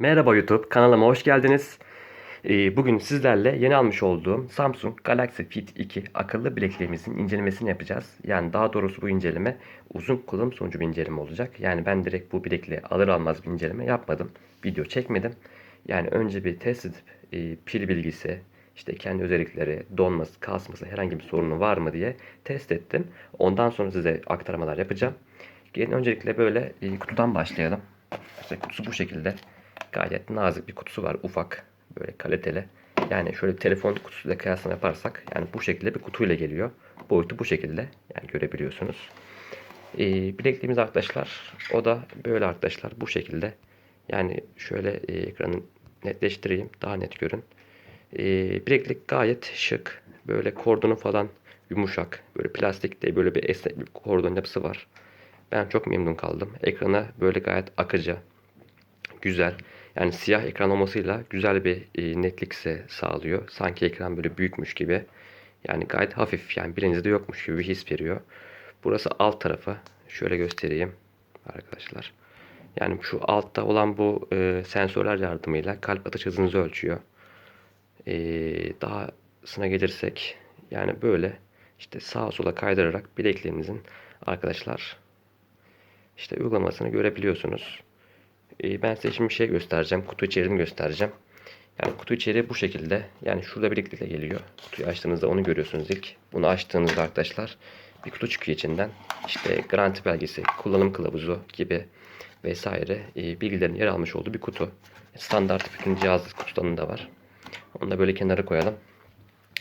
Merhaba YouTube, kanalıma hoş geldiniz. Ee, Bugün sizlerle yeni almış olduğum Samsung Galaxy Fit 2 akıllı bilekliğimizin incelemesini yapacağız. Yani daha doğrusu bu inceleme uzun kullanım sonucu bir inceleme olacak. Yani ben direkt bu bilekliği alır almaz bir inceleme yapmadım. Video çekmedim. Yani önce bir test edip e, pil bilgisi, işte kendi özellikleri, donması, kasması, herhangi bir sorunu var mı diye test ettim. Ondan sonra size aktarmalar yapacağım. Gelin öncelikle böyle e, kutudan başlayalım. İşte kutusu bu şekilde. Gayet nazik bir kutusu var. Ufak. Böyle kaliteli. Yani şöyle bir telefon kutusuyla kıyaslama yaparsak yani bu şekilde bir kutuyla geliyor. Boyutu bu şekilde. Yani görebiliyorsunuz. Ee, bilekliğimiz arkadaşlar. O da böyle arkadaşlar. Bu şekilde. Yani şöyle e, ekranı netleştireyim. Daha net görün. Ee, bileklik gayet şık. Böyle kordonu falan yumuşak. Böyle plastik de böyle bir esnek bir kordon yapısı var. Ben çok memnun kaldım. Ekrana böyle gayet akıcı, güzel. Yani siyah ekran olmasıyla güzel bir e, netlik ise sağlıyor. Sanki ekran böyle büyükmüş gibi. Yani gayet hafif yani birinizde yokmuş gibi bir his veriyor. Burası alt tarafı. Şöyle göstereyim arkadaşlar. Yani şu altta olan bu e, sensörler yardımıyla kalp atış hızınızı ölçüyor. E, dahasına gelirsek yani böyle işte sağa sola kaydırarak bilekliğimizin arkadaşlar işte uygulamasını görebiliyorsunuz. Ee, Ben size şimdi şey göstereceğim. Kutu içeriğini göstereceğim. Yani kutu içeriği bu şekilde. Yani şurada birlikte geliyor. Kutuyu açtığınızda onu görüyorsunuz ilk. Bunu açtığınızda arkadaşlar bir kutu çıkıyor içinden. İşte garanti belgesi, kullanım kılavuzu gibi vesaire e, bilgilerin yer almış olduğu bir kutu. Standart bütün cihaz kutularında var. Onu da böyle kenara koyalım.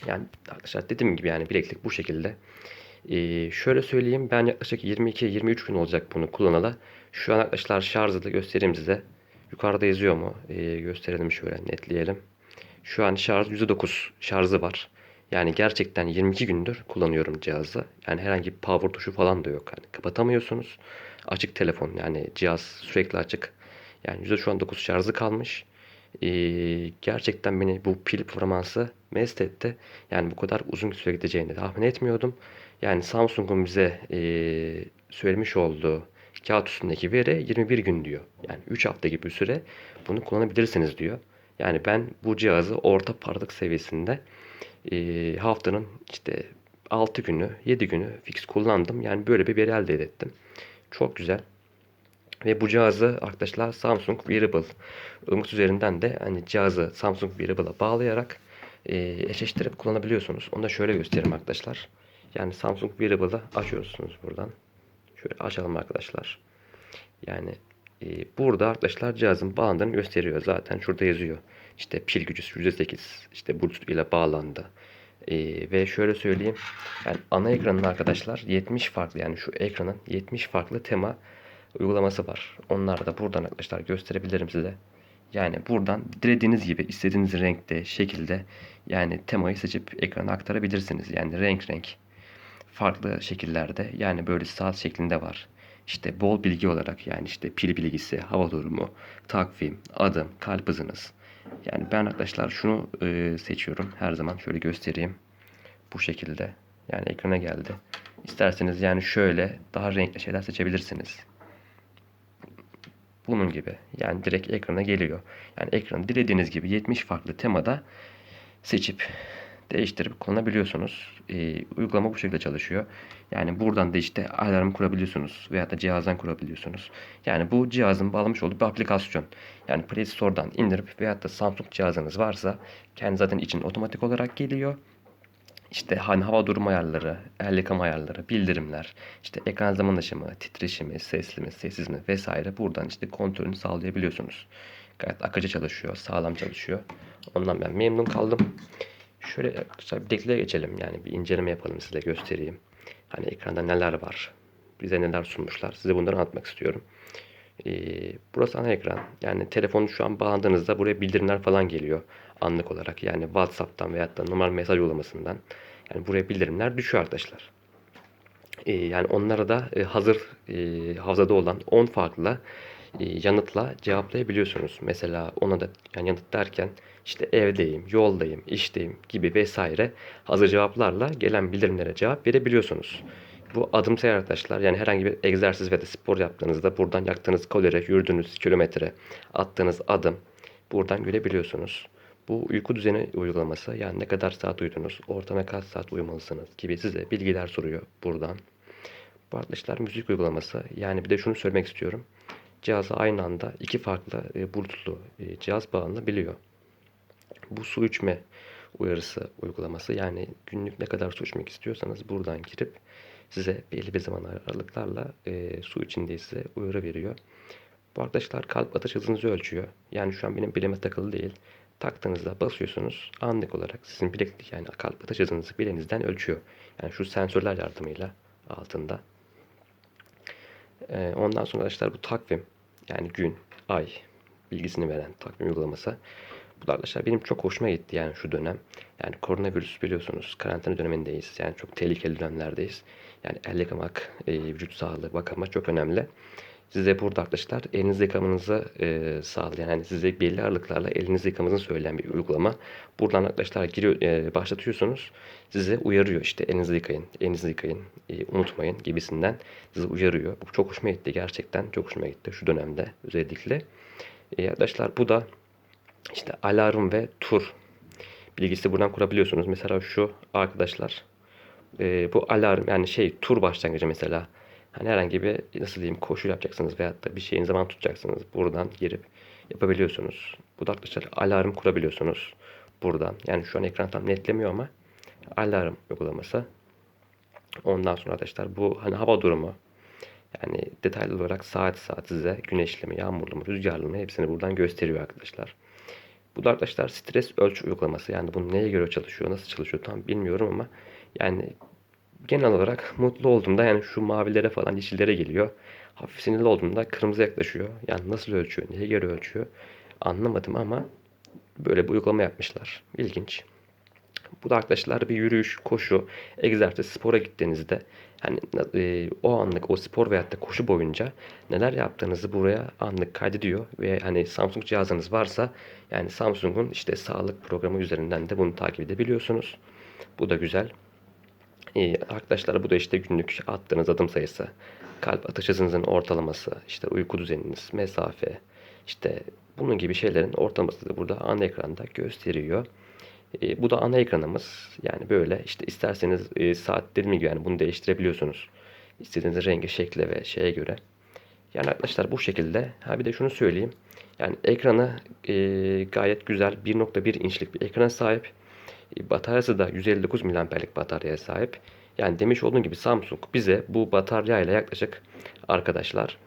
Yani arkadaşlar dediğim gibi yani bileklik bu şekilde. Ee, şöyle söyleyeyim ben yaklaşık 22-23 gün olacak bunu kullanalı. Şu an arkadaşlar şarjı da göstereyim size. Yukarıda yazıyor mu? Ee, gösterelim şöyle netleyelim. Şu an şarj %9 şarjı var. Yani gerçekten 22 gündür kullanıyorum cihazı. Yani herhangi bir power tuşu falan da yok. Yani kapatamıyorsunuz. Açık telefon yani cihaz sürekli açık. Yani yüzde şu an 9 şarjı kalmış. Ee, gerçekten beni bu pil performansı mest etti. Yani bu kadar uzun süre gideceğini tahmin etmiyordum. Yani Samsung'un bize e, söylemiş olduğu kağıt üstündeki veri 21 gün diyor. Yani 3 hafta gibi bir süre bunu kullanabilirsiniz diyor. Yani ben bu cihazı orta parlak seviyesinde e, haftanın işte 6 günü 7 günü fix kullandım. Yani böyle bir veri elde ettim. Çok güzel. Ve bu cihazı arkadaşlar Samsung Wearable ımıt üzerinden de hani cihazı Samsung Wearable'a bağlayarak e, eşleştirip kullanabiliyorsunuz. Onu da şöyle göstereyim arkadaşlar. Yani Samsung Wearable'ı açıyorsunuz buradan. Şöyle açalım arkadaşlar. Yani e, burada arkadaşlar cihazın bağlandığını gösteriyor. Zaten şurada yazıyor. İşte pil gücü %8 işte Bluetooth ile bağlandı. E, ve şöyle söyleyeyim. Yani ana ekranın arkadaşlar 70 farklı yani şu ekranın 70 farklı tema uygulaması var. Onları da buradan arkadaşlar gösterebilirim size. Yani buradan dilediğiniz gibi istediğiniz renkte, şekilde yani temayı seçip ekrana aktarabilirsiniz. Yani renk renk farklı şekillerde yani böyle saat şeklinde var. İşte bol bilgi olarak yani işte pil bilgisi, hava durumu, takvim, adım, kalp hızınız. Yani ben arkadaşlar şunu e, seçiyorum. Her zaman şöyle göstereyim. Bu şekilde. Yani ekrana geldi. İsterseniz yani şöyle daha renkli şeyler seçebilirsiniz. Bunun gibi. Yani direkt ekrana geliyor. Yani ekranı dilediğiniz gibi 70 farklı temada seçip değiştirip kullanabiliyorsunuz. Ee, uygulama bu şekilde çalışıyor. Yani buradan da işte alarm kurabiliyorsunuz veya da cihazdan kurabiliyorsunuz. Yani bu cihazın bağlamış olduğu bir aplikasyon. Yani Play Store'dan indirip veya da Samsung cihazınız varsa kendi zaten için otomatik olarak geliyor. İşte hani hava durumu ayarları, el yıkama ayarları, bildirimler, işte ekran zaman aşımı, titreşimi, sesli mi, sessiz mi vesaire buradan işte kontrolünü sağlayabiliyorsunuz. Gayet akıcı çalışıyor, sağlam çalışıyor. Ondan ben memnun kaldım. Şöyle arkadaşlar bir dekliğe geçelim. Yani bir inceleme yapalım size göstereyim. Hani ekranda neler var, bize neler sunmuşlar. Size bunları anlatmak istiyorum. Ee, burası ana ekran. Yani telefonu şu an bağlandığınızda buraya bildirimler falan geliyor anlık olarak. Yani WhatsApp'tan veyahut da normal mesaj uygulamasından. Yani buraya bildirimler düşüyor arkadaşlar. Ee, yani onlara da e, hazır e, havzada olan 10 farklı e, yanıtla cevaplayabiliyorsunuz. Mesela ona da yani yanıt derken işte evdeyim, yoldayım, işteyim gibi vesaire hazır cevaplarla gelen bildirimlere cevap verebiliyorsunuz. Bu adım sayar arkadaşlar. Yani herhangi bir egzersiz veya spor yaptığınızda buradan yaktığınız kalori, yürüdüğünüz kilometre, attığınız adım, buradan görebiliyorsunuz. Bu uyku düzeni uygulaması yani ne kadar saat uyudunuz, ortama kaç saat uyumalısınız gibi size bilgiler soruyor buradan. Bu arkadaşlar müzik uygulaması yani bir de şunu söylemek istiyorum. Cihaza aynı anda iki farklı e, Bluetooth'lu e, cihaz bağlanabiliyor. Bu su içme uyarısı uygulaması yani günlük ne kadar su içmek istiyorsanız buradan girip size belli bir zaman aralıklarla e, su için diye size uyarı veriyor. Bu arkadaşlar kalp atış hızınızı ölçüyor. Yani şu an benim bileğime takılı değil. Taktığınızda basıyorsunuz anlık olarak sizin bileklik yani kalp atış hızınızı bileğinizden ölçüyor. Yani şu sensörler yardımıyla altında. Ee, ondan sonra arkadaşlar bu takvim yani gün, ay bilgisini veren takvim uygulaması. Bu da arkadaşlar benim çok hoşuma gitti yani şu dönem. Yani koronavirüs biliyorsunuz karantina dönemindeyiz. Yani çok tehlikeli dönemlerdeyiz. Yani el yıkamak, e, vücut sağlığı bakımı çok önemli. Size burada arkadaşlar elinizi yıkamanızı e, sağlayan, yani size belli aralıklarla elinizi yıkamanızı söyleyen bir uygulama. Buradan arkadaşlar giriyor, e, başlatıyorsunuz. Size uyarıyor işte elinizi yıkayın, elinizi yıkayın, e, unutmayın gibisinden sizi uyarıyor. Bu çok hoşuma gitti gerçekten çok hoşuma gitti şu dönemde özellikle. E, arkadaşlar bu da işte alarm ve tur bilgisi buradan kurabiliyorsunuz. Mesela şu arkadaşlar e, bu alarm yani şey tur başlangıcı mesela. Hani herhangi bir nasıl diyeyim koşu yapacaksınız veyahut da bir şeyin zaman tutacaksınız. Buradan girip yapabiliyorsunuz. Bu da arkadaşlar alarm kurabiliyorsunuz buradan. Yani şu an ekran tam netlemiyor ama alarm uygulaması. Ondan sonra arkadaşlar bu hani hava durumu yani detaylı olarak saat saat size güneşli mi, yağmurlu mu, rüzgarlı mı hepsini buradan gösteriyor arkadaşlar. Bu da arkadaşlar stres ölç uygulaması. Yani bu neye göre çalışıyor, nasıl çalışıyor tam bilmiyorum ama yani genel olarak mutlu olduğumda yani şu mavilere falan yeşillere geliyor. Hafif sinirli olduğumda kırmızı yaklaşıyor. Yani nasıl ölçüyor, neye göre ölçüyor anlamadım ama böyle bir uygulama yapmışlar. İlginç. Bu da arkadaşlar bir yürüyüş, koşu, egzersiz, spora gittiğinizde hani e, o anlık o spor veyahut da koşu boyunca neler yaptığınızı buraya anlık kaydediyor ve hani Samsung cihazınız varsa yani Samsung'un işte sağlık programı üzerinden de bunu takip edebiliyorsunuz. Bu da güzel. Ee, arkadaşlar bu da işte günlük attığınız adım sayısı, kalp atış hızınızın ortalaması, işte uyku düzeniniz, mesafe, işte bunun gibi şeylerin ortalaması da burada ana ekranda gösteriyor. E, bu da ana ekranımız. Yani böyle işte isterseniz e, saatlerimi yani bunu değiştirebiliyorsunuz. İstediğiniz rengi, şekle ve şeye göre. Yani arkadaşlar bu şekilde. Ha bir de şunu söyleyeyim. Yani ekranı e, gayet güzel 1.1 inçlik bir ekrana sahip. E, bataryası da 159 mAh'lik bataryaya sahip. Yani demiş olduğum gibi Samsung bize bu bataryayla yaklaşık arkadaşlar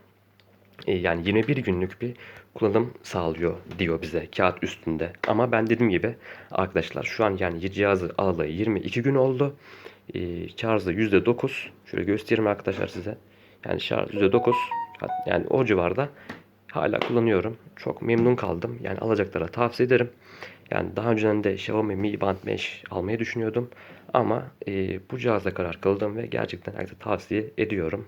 e, yani 21 günlük bir kullanım sağlıyor diyor bize kağıt üstünde. Ama ben dediğim gibi arkadaşlar şu an yani cihazı alalı 22 gün oldu. E, şarjı %9. Şöyle göstereyim arkadaşlar size. Yani şarj %9. Yani o civarda hala kullanıyorum. Çok memnun kaldım. Yani alacaklara tavsiye ederim. Yani daha önceden de Xiaomi Mi Band 5 almayı düşünüyordum. Ama e, bu cihazla karar kıldım ve gerçekten herkese tavsiye ediyorum.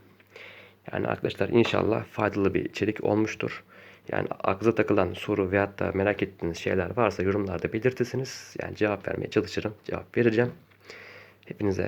Yani arkadaşlar inşallah faydalı bir içerik olmuştur. Yani aklınıza takılan soru veyahut da merak ettiğiniz şeyler varsa yorumlarda belirtirsiniz. Yani cevap vermeye çalışırım. Cevap vereceğim. Hepinize